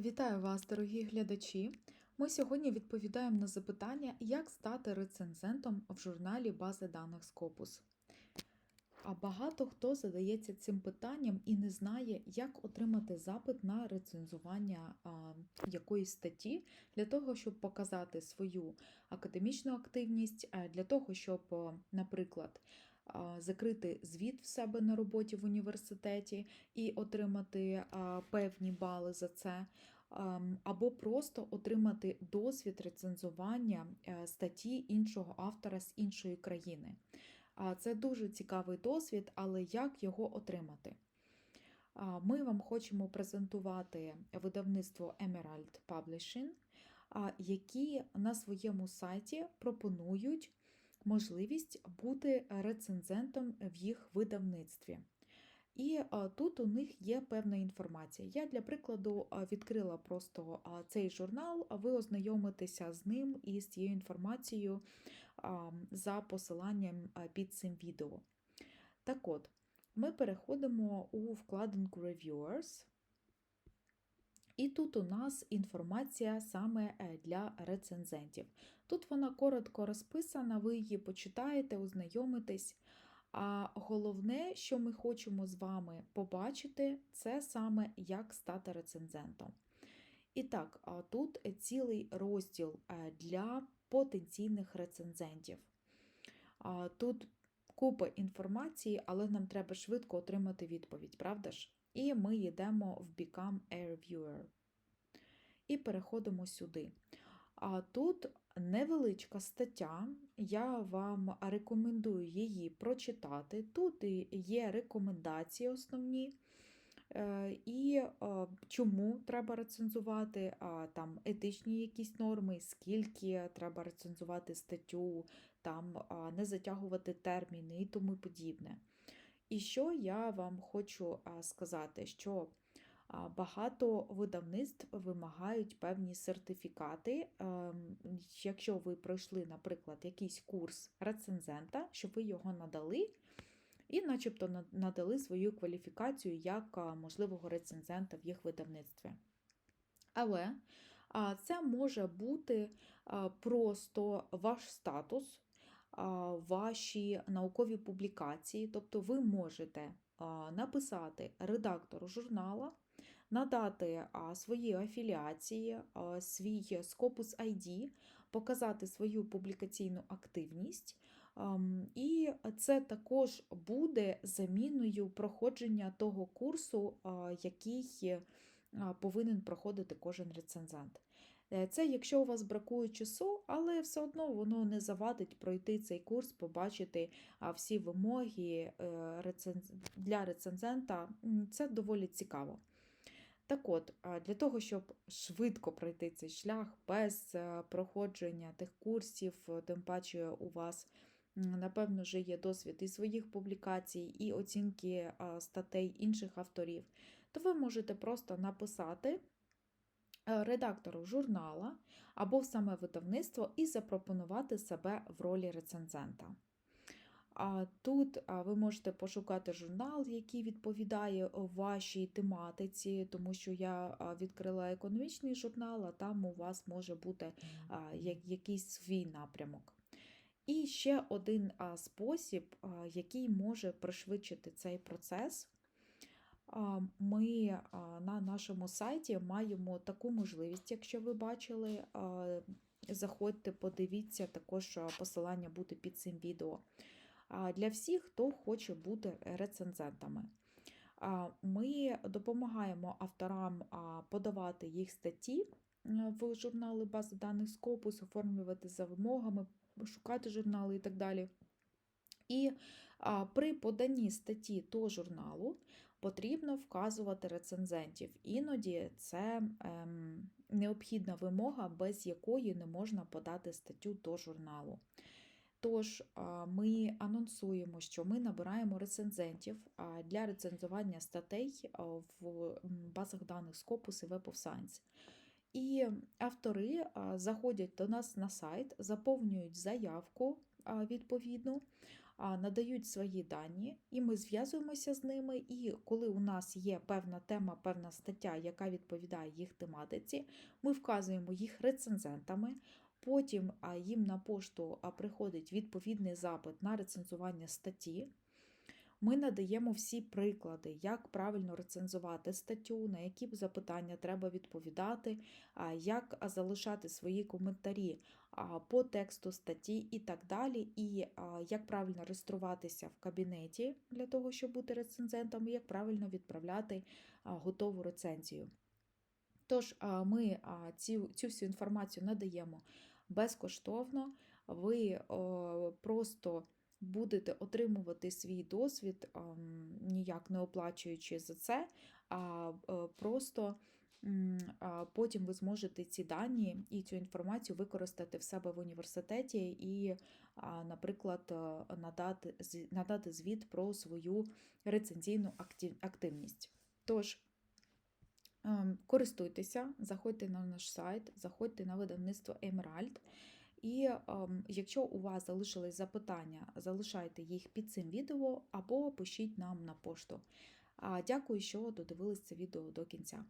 Вітаю вас, дорогі глядачі! Ми сьогодні відповідаємо на запитання, як стати рецензентом в журналі бази даних Scopus. А багато хто задається цим питанням і не знає, як отримати запит на рецензування а, якоїсь статті для того, щоб показати свою академічну активність, для того, щоб, наприклад, закрити звіт в себе на роботі в університеті і отримати певні бали за це. Або просто отримати досвід рецензування е, статті іншого автора з іншої країни. Це дуже цікавий досвід, але як його отримати? Ми вам хочемо презентувати видавництво Emerald Publishing, які на своєму сайті пропонують можливість бути рецензентом в їх видавництві. І тут у них є певна інформація. Я для прикладу відкрила просто цей журнал, ви ознайомитеся з ним і з цією інформацією за посиланням під цим відео. Так от, ми переходимо у вкладинку Reviewers. І тут у нас інформація саме е, для рецензентів. Тут вона коротко розписана, ви її почитаєте, ознайомитесь. А головне, що ми хочемо з вами побачити, це саме як стати рецензентом. І так, тут цілий розділ е, для потенційних рецензентів. Тут купа інформації, але нам треба швидко отримати відповідь, правда ж? І ми йдемо в Become a Reviewer. І переходимо сюди. А тут невеличка стаття, я вам рекомендую її прочитати. Тут є рекомендації основні. е, І е, чому треба рецензувати, там етичні якісь норми, скільки треба рецензувати статтю, там не затягувати терміни і тому подібне. І що я вам хочу сказати, що Багато видавництв вимагають певні сертифікати. Ем, Якщо ви пройшли, наприклад, якийсь курс рецензента, щоб ви його надали, і начебто надали свою кваліфікацію як можливого рецензента в їх видавництві. Але це може бути просто ваш статус, ваші наукові публікації, тобто ви можете написати редактору журнала, надати свої афіліації, свій Scopus ID, показати свою публікаційну активність. І це також буде заміною проходження того курсу, який повинен проходити кожен рецензент. Е, Це якщо у вас бракує часу, але все одно воно не завадить пройти цей курс, побачити всі вимоги е, для рецензента. Це доволі цікаво. Так от, для того, щоб швидко пройти цей шлях без е, проходження тих курсів, тим паче у вас, напевно, вже є досвід і своїх публікацій, і оцінки статей інших авторів, то ви можете просто написати редактору журнала або в саме видавництво і запропонувати себе в ролі рецензента. Тут ви можете пошукати журнал, який відповідає вашій тематиці, тому що я відкрила економічний журнал, а там у вас може бути якийсь свій напрямок. І ще один спосіб, який може пришвидшити цей процес. Ми на нашому сайті маємо таку можливість, якщо ви бачили, заходьте, подивіться, також посилання буде під цим відео. Для всіх, хто хоче бути рецензентами. Ми допомагаємо авторам подавати їх статті в журнали бази даних Scopus, оформлювати за вимогами, шукати журнали і так далі. І при поданні статті до журналу потрібно вказувати рецензентів. Іноді це ем, необхідна вимога, без якої не можна подати статтю до журналу. Тож ми анонсуємо, що ми набираємо рецензентів для рецензування статей в базах даних Scopus і Web of Science. І автори заходять до нас на сайт, заповнюють заявку відповідну, надають свої дані, і ми зв'язуємося з ними. І коли у нас є певна тема, певна стаття, яка відповідає їх тематиці, ми вказуємо їх рецензентами. Потім їм на пошту приходить відповідний запит на рецензування статті. Ми надаємо всі приклади, як правильно рецензувати статтю, на які запитання треба відповідати, як залишати свої коментарі по тексту статті і так далі, і як правильно реєструватися в кабінеті для того, щоб бути рецензентом, і як правильно відправляти готову рецензію. Тож ми цю, цю всю інформацію надаємо безкоштовно. Ви просто будете отримувати свій досвід, ніяк не оплачуючи за це, а е, просто потім ви зможете ці дані і цю інформацію використати в себе в університеті і, наприклад, е, надати, надати звіт про свою рецензійну активність. Тож, ем, користуйтеся, заходьте на наш сайт, заходьте на видавництво Emerald. І ем, якщо у вас залишились запитання, залишайте їх під цим відео або пишіть нам на пошту. Дякую, що додивились це відео до кінця.